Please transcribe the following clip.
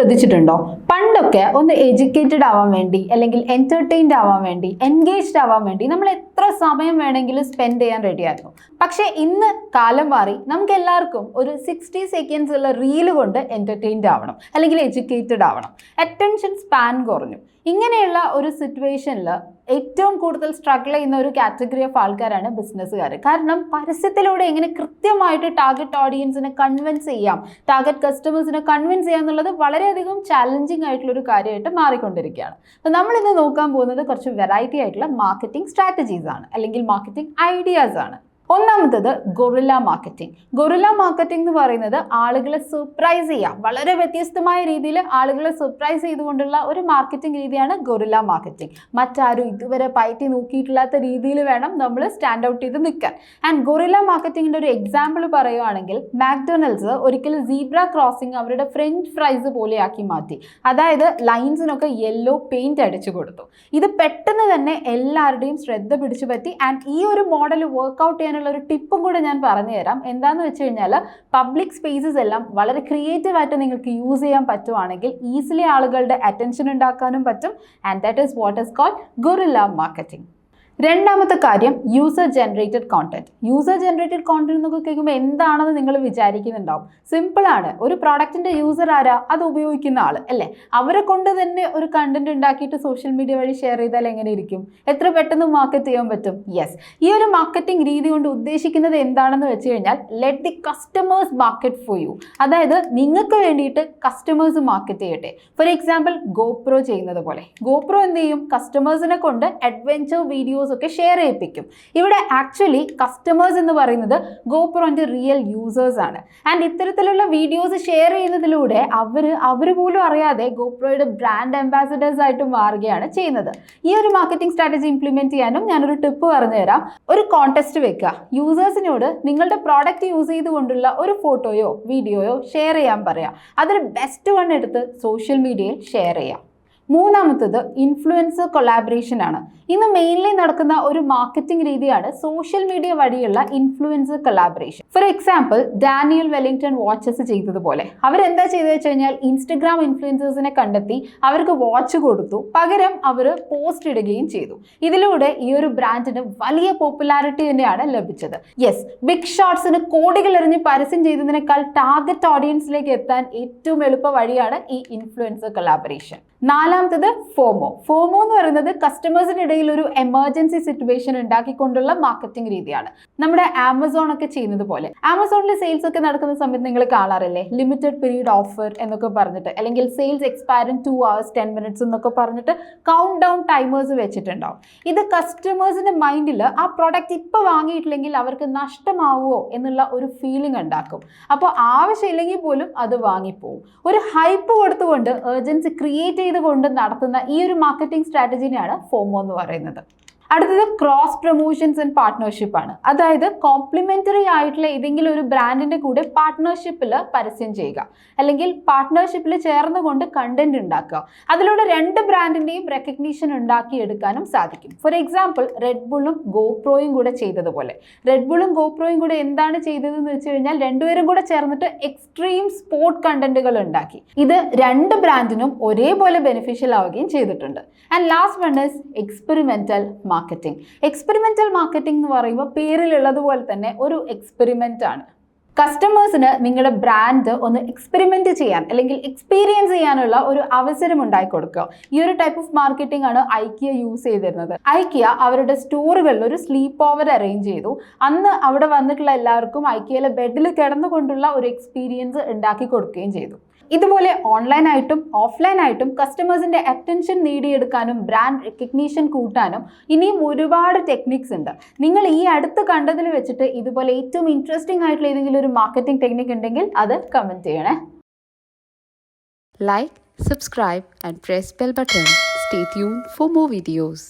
ശ്രദ്ധിച്ചിട്ടുണ്ടോ? പണ്ടൊക്കെ ഒന്ന് എഡ്യൂക്കേറ്റഡ് ആവാൻ വേണ്ടി അല്ലെങ്കിൽ എന്റർടൈൻഡ് ആവാൻ വേണ്ടി എൻഗേജ്ഡ് ആവാൻ വേണ്ടി നമ്മൾ എത്ര സമയം വേണമെങ്കിലും സ്പെൻഡ് ചെയ്യാൻ റെഡിയായിരുന്നു പക്ഷേ ഇന്ന് കാലം മാറി നമുക്ക് എല്ലാവർക്കും ഒരു സിക്സ്റ്റി സെക്കൻഡ്സ് ഉള്ള റീൽ കൊണ്ട് എന്റർടൈൻഡ് ആവണം അല്ലെങ്കിൽ എഡ്യൂക്കേറ്റഡ് ആവണം. അറ്റൻഷൻ സ്പാൻ കുറഞ്ഞു. ഇങ്ങനെയുള്ള ഒരു സിറ്റുവേഷനിൽ ഏറ്റവും കൂടുതൽ സ്ട്രഗിൾ ചെയ്യുന്ന ഒരു കാറ്റഗറി ഓഫ് ആൾക്കാരാണ് ബിസിനസ്സുകാർ കാരണം പരസ്യത്തിലൂടെ എങ്ങനെ കൃത്യമായിട്ട് ടാർഗറ്റ് ഓഡിയൻസിനെ കൺവിൻസ് ചെയ്യാം. ടാർഗറ്റ് കസ്റ്റമേഴ്സിനെ കൺവിൻസ് ചെയ്യാം എന്നുള്ളത് വളരെയധികം ചാലഞ്ചിങ് ആയിട്ടുള്ള ഒരു കാര്യമായിട്ട് മാറിക്കൊണ്ടിരിക്കുകയാണ്. അപ്പോൾ നമ്മൾ ഇന്ന് നോക്കാൻ പോകുന്നത് കുറച്ച് വെറൈറ്റി ആയിട്ടുള്ള മാർക്കറ്റിംഗ് സ്ട്രാറ്റജീസ് ആണ്. അല്ലെങ്കിൽ മാർക്കറ്റിംഗ് ഐഡിയാസ് ആണ്. ഒന്നാമത്തത് ഗൊറില്ല മാർക്കറ്റിംഗ്. ഗൊറില്ല മാർക്കറ്റിംഗ് എന്ന് പറയുന്നത് ആളുകളെ സർപ്രൈസ് ചെയ്യാം. വളരെ വ്യത്യസ്തമായ രീതിയിൽ ആളുകളെ സർപ്രൈസ് ചെയ്തുകൊണ്ടുള്ള ഒരു മാർക്കറ്റിംഗ് രീതിയാണ് ഗൊറില്ല മാർക്കറ്റിംഗ്. മറ്റാരും ഇതുവരെ പയറ്റി നോക്കിയിട്ടില്ലാത്ത രീതിയിൽ വേണം നമ്മൾ സ്റ്റാൻഡ് ഔട്ട് ചെയ്ത് നിൽക്കാൻ. ആൻഡ് ഗൊറില്ല മാർക്കറ്റിംഗിന്റെ ഒരു എക്സാമ്പിൾ പറയുവാണെങ്കിൽ മാക്ഡൊണൽഡ്സ് ഒരിക്കൽ സീബ്ര ക്രോസിംഗ് അവരുടെ ഫ്രഞ്ച് ഫ്രൈസ് പോലെയാക്കി മാറ്റി. അതായത് ലൈൻസിനൊക്കെ യെല്ലോ പെയിന്റ് അടിച്ചു കൊടുത്തു. ഇത് പെട്ടെന്ന് തന്നെ എല്ലാവരുടെയും ശ്രദ്ധ പിടിച്ചു പറ്റി ആൻഡ് ഈ ഒരു മോഡൽ വർക്ക്ഔട്ട് ചെയ്യാനുള്ള ഒരു ടിപ്പും കൂടെ ഞാൻ പറഞ്ഞു തരാം. എന്താണെന്ന് വെച്ച് കഴിഞ്ഞാൽ പബ്ലിക് സ്പേസസ് എല്ലാം വളരെ ക്രിയേറ്റീവായിട്ട് നിങ്ങൾക്ക് യൂസ് ചെയ്യാൻ പറ്റുവാണെങ്കിൽ ഈസിലി ആളുകളുടെ അറ്റൻഷൻ ഉണ്ടാക്കാനും പറ്റും. And that is what is called guerrilla marketing രണ്ടാമത്തെ കാര്യം user generated content user generated content എന്നൊക്കെ കേൾക്കുമ്പോൾ എന്താണെന്ന് നിങ്ങൾ വിചാരിക്കുന്നുണ്ടാവും. സിമ്പിളാണ് ഒരു പ്രോഡക്റ്റിന്റെ യൂസർ ആരാ? അത് ഉപയോഗിക്കുന്ന ആൾ അല്ലേ? അവരെ കൊണ്ട് തന്നെ ഒരു കണ്ടന്റ് ഉണ്ടാക്കിയിട്ട് സോഷ്യൽ മീഡിയ വഴി ഷെയർ ചെയ്താൽ എങ്ങനെ ഇരിക്കും? എത്ര പെട്ടെന്ന് മാർക്കറ്റ് ചെയ്യാൻ പറ്റും? യെസ് ഈ ഒരു മാർക്കറ്റിംഗ് രീതി കൊണ്ട് ഉദ്ദേശിക്കുന്നത് എന്താണെന്ന് വെച്ച് കഴിഞ്ഞാൽ let the customers market for you അതായത് നിങ്ങൾക്ക് വേണ്ടിയിട്ട് കസ്റ്റമേഴ്സ് മാർക്കറ്റ് ചെയ്യട്ടെ. ഫോർ എക്സാമ്പിൾ ഗോപ്രോ ചെയ്യുന്നത് പോലെ. ഗോപ്രോ എന്ത് ചെയ്യും? കസ്റ്റമേഴ്സിനെ കൊണ്ട് അഡ്വെഞ്ചർ വീഡിയോസ് ഒക്കെ ഷെയർ ചെയ്യിപ്പിക്കും. ഇവിടെ ആക്ച്വലി കസ്റ്റമേഴ്സ് എന്ന് പറയുന്നത് ഗോപ്രോന്റെ റിയൽ യൂസേഴ്സ് ആണ്. ആൻഡ് ഇത്തരത്തിലുള്ള വീഡിയോസ് ഷെയർ ചെയ്യുന്നതിലൂടെ അവർ അവർ പോലും അറിയാതെ ഗോപ്രോയുടെ ബ്രാൻഡ് അംബാസിഡേഴ്സ് ആയിട്ട് മാറുകയാണ് ചെയ്യുന്നത്. ഈ ഒരു മാർക്കറ്റിംഗ് സ്ട്രാറ്റജി ഇംപ്ലിമെന്റ് ചെയ്യാനും ഞാനൊരു ടിപ്പ് പറഞ്ഞുതരാം. ഒരു കോൺടെസ്റ്റ് വെക്കുക. യൂസേഴ്സിനോട് നിങ്ങളുടെ പ്രോഡക്റ്റ് യൂസ് ചെയ്തുകൊണ്ടുള്ള ഒരു ഫോട്ടോയോ വീഡിയോയോ ഷെയർ ചെയ്യാൻ പറയാം. അതിൽ ബെസ്റ്റ് വൺ എടുത്ത് സോഷ്യൽ മീഡിയയിൽ ഷെയർ ചെയ്യാം. മൂന്നാമത്തത് ഇൻഫ്ലുവൻസർ കൊളാബറേഷൻ ആണ്. ഇന്ന് മെയിൻലി നടക്കുന്ന ഒരു മാർക്കറ്റിംഗ് രീതിയാണ് സോഷ്യൽ മീഡിയ വഴിയുള്ള influencer collaboration for example Daniel Wellington watches ചെയ്തതുപോലെ. അവരെന്താ ചെയ്തത് വെച്ച് കഴിഞ്ഞാൽ ഇൻസ്റ്റഗ്രാം ഇൻഫ്ലുവൻസേഴ്സിനെ കണ്ടെത്തി അവർക്ക് വാച്ച് കൊടുത്തു. പകരം അവർ പോസ്റ്റ് ഇടുകയും ചെയ്തു. ഇതിലൂടെ ഈ ഒരു ബ്രാൻഡിന് വലിയ പോപ്പുലാരിറ്റി തന്നെയാണ് ലഭിച്ചത്. യെസ് ബിഗ് ഷോട്ട്സിന് കോടികൾ എറിഞ്ഞ് പരസ്യം ചെയ്തതിനേക്കാൾ ടാർഗറ്റ് ഓഡിയൻസിലേക്ക് എത്താൻ ഏറ്റവും എളുപ്പ വഴിയാണ് ഈ ഇൻഫ്ലുവൻസർ കൊളാബറേഷൻ നാലാമത്തത് ഫോമോ. ഫോമോ എന്ന് പറയുന്നത് കസ്റ്റമേഴ്സിനിടയിൽ ഒരു എമർജൻസി സിറ്റുവേഷൻ ഉണ്ടാക്കിക്കൊണ്ടുള്ള മാർക്കറ്റിംഗ് രീതിയാണ്. നമ്മുടെ ആമസോൺ ഒക്കെ ചെയ്യുന്നത് പോലെ. ആമസോണിൽ സെയിൽസ് ഒക്കെ നടക്കുന്ന സമയത്ത് നിങ്ങൾ കാണാറില്ലേ? ലിമിറ്റഡ് പീരീഡ് ഓഫർ എന്നൊക്കെ പറഞ്ഞിട്ട് അല്ലെങ്കിൽ sales expire in two hours ten minutes എന്നൊക്കെ പറഞ്ഞിട്ട് കൗണ്ട് ഡൗൺ ടൈമേഴ്സ് വെച്ചിട്ടുണ്ടാവും. ഇത് കസ്റ്റമേഴ്സിന്റെ മൈൻഡിൽ ആ പ്രോഡക്റ്റ് ഇപ്പോൾ വാങ്ങിയിട്ടില്ലെങ്കിൽ അവർക്ക് നഷ്ടമാവുമോ എന്നുള്ള ഒരു ഫീലിംഗ് ഉണ്ടാക്കും. അപ്പോൾ ആവശ്യമില്ലെങ്കിൽ പോലും അത് വാങ്ങിപ്പോവും. ഒരു ഹൈപ്പ് കൊടുത്തുകൊണ്ട് ഏർജൻസി ക്രിയേറ്റ് ചെയ്തുകൊണ്ട് നടത്തുന്ന ഈ ഒരു മാർക്കറ്റിംഗ് സ്ട്രാറ്റജിനെയാണ് ഫോമോ എന്ന് പറയുന്നത്. അടുത്തത് ക്രോസ് പ്രൊമോഷൻസ് ആൻഡ് പാർട്ട്ണർഷിപ്പ് ആണ്. അതായത് കോംപ്ലിമെന്ററി ആയിട്ടുള്ള ഏതെങ്കിലും ഒരു ബ്രാൻഡിന്റെ കൂടെ പാർട്ട്ണർഷിപ്പിൽ പരസ്യം ചെയ്യുക. അല്ലെങ്കിൽ പാർട്ട്ണർഷിപ്പിൽ ചേർന്നുകൊണ്ട് കണ്ടന്റ് ഉണ്ടാക്കുക. അതിലൂടെ രണ്ട് ബ്രാൻഡിന്റെയും റെക്കഗ്നീഷൻ ഉണ്ടാക്കിയെടുക്കാനും സാധിക്കും. ഫോർ എക്സാമ്പിൾ റെഡ് ഗോപ്രോയും കൂടെ ചെയ്തതുപോലെ. റെഡ് ഗോപ്രോയും കൂടെ എന്താണ് ചെയ്തതെന്ന് വെച്ച് കഴിഞ്ഞാൽ രണ്ടുപേരും കൂടെ ചേർന്നിട്ട് എക്സ്ട്രീം സ്പോർട്ട് കണ്ടന്റുകൾ ഉണ്ടാക്കി. ഇത് രണ്ട് ബ്രാൻഡിനും ഒരേപോലെ ബെനിഫിഷ്യൽ ആവുകയും ചെയ്തിട്ടുണ്ട്. And last one is experimental marketing experimental marketing എന്ന് പറയുമ്പോൾ പേരിലുള്ളതുപോലെ തന്നെ ഒരു എക്സ്പെരിമെന്റ് ആണ്. കസ്റ്റമേഴ്സിന് നിങ്ങളുടെ ബ്രാൻഡ് ഒന്ന് എക്സ്പെരിമെന്റ് ചെയ്യാൻ അല്ലെങ്കിൽ എക്സ്പീരിയൻസ് ചെയ്യാനുള്ള ഒരു അവസരം ഉണ്ടായി കൊടുക്കുക. ഈ ഒരു ടൈപ്പ് ഓഫ് മാർക്കറ്റിംഗ് ആണ് ഐക്കിയ യൂസ് ചെയ്തിരുന്നത്. ഐക്കിയ അവരുടെ സ്റ്റോറുകളിൽ ഒരു സ്ലീപ്പ് ഓവർ അറേഞ്ച് ചെയ്തു. അന്ന് അവിടെ വന്നിട്ടുള്ള എല്ലാവർക്കും ഐക്കിയയിലെ ബെഡിൽ കിടന്നുകൊണ്ടുള്ള ഒരു എക്സ്പീരിയൻസ് ഉണ്ടാക്കി കൊടുക്കുകയും ചെയ്തു. ഇതുപോലെ ഓൺലൈനായിട്ടും ഓഫ്ലൈനായിട്ടും കസ്റ്റമേഴ്സിന്റെ അറ്റൻഷൻ നേടിയെടുക്കാനും ബ്രാൻഡ് റെക്കഗ്നീഷൻ കൂട്ടാനും ഇനിയും ഒരുപാട് ടെക്നിക്സ് ഉണ്ട്. നിങ്ങൾ ഈ അടുത്ത് കണ്ടതിൽ വെച്ചിട്ട് ഇതുപോലെ ഏറ്റവും ഇൻട്രസ്റ്റിംഗ് ആയിട്ടുള്ള ഏതെങ്കിലും ഒരു മാർക്കറ്റിംഗ് ടെക്നിക് ഉണ്ടെങ്കിൽ അത് കമന്റ് ചെയ്യണേ. Like subscribe and press bell button stay tune for more videos.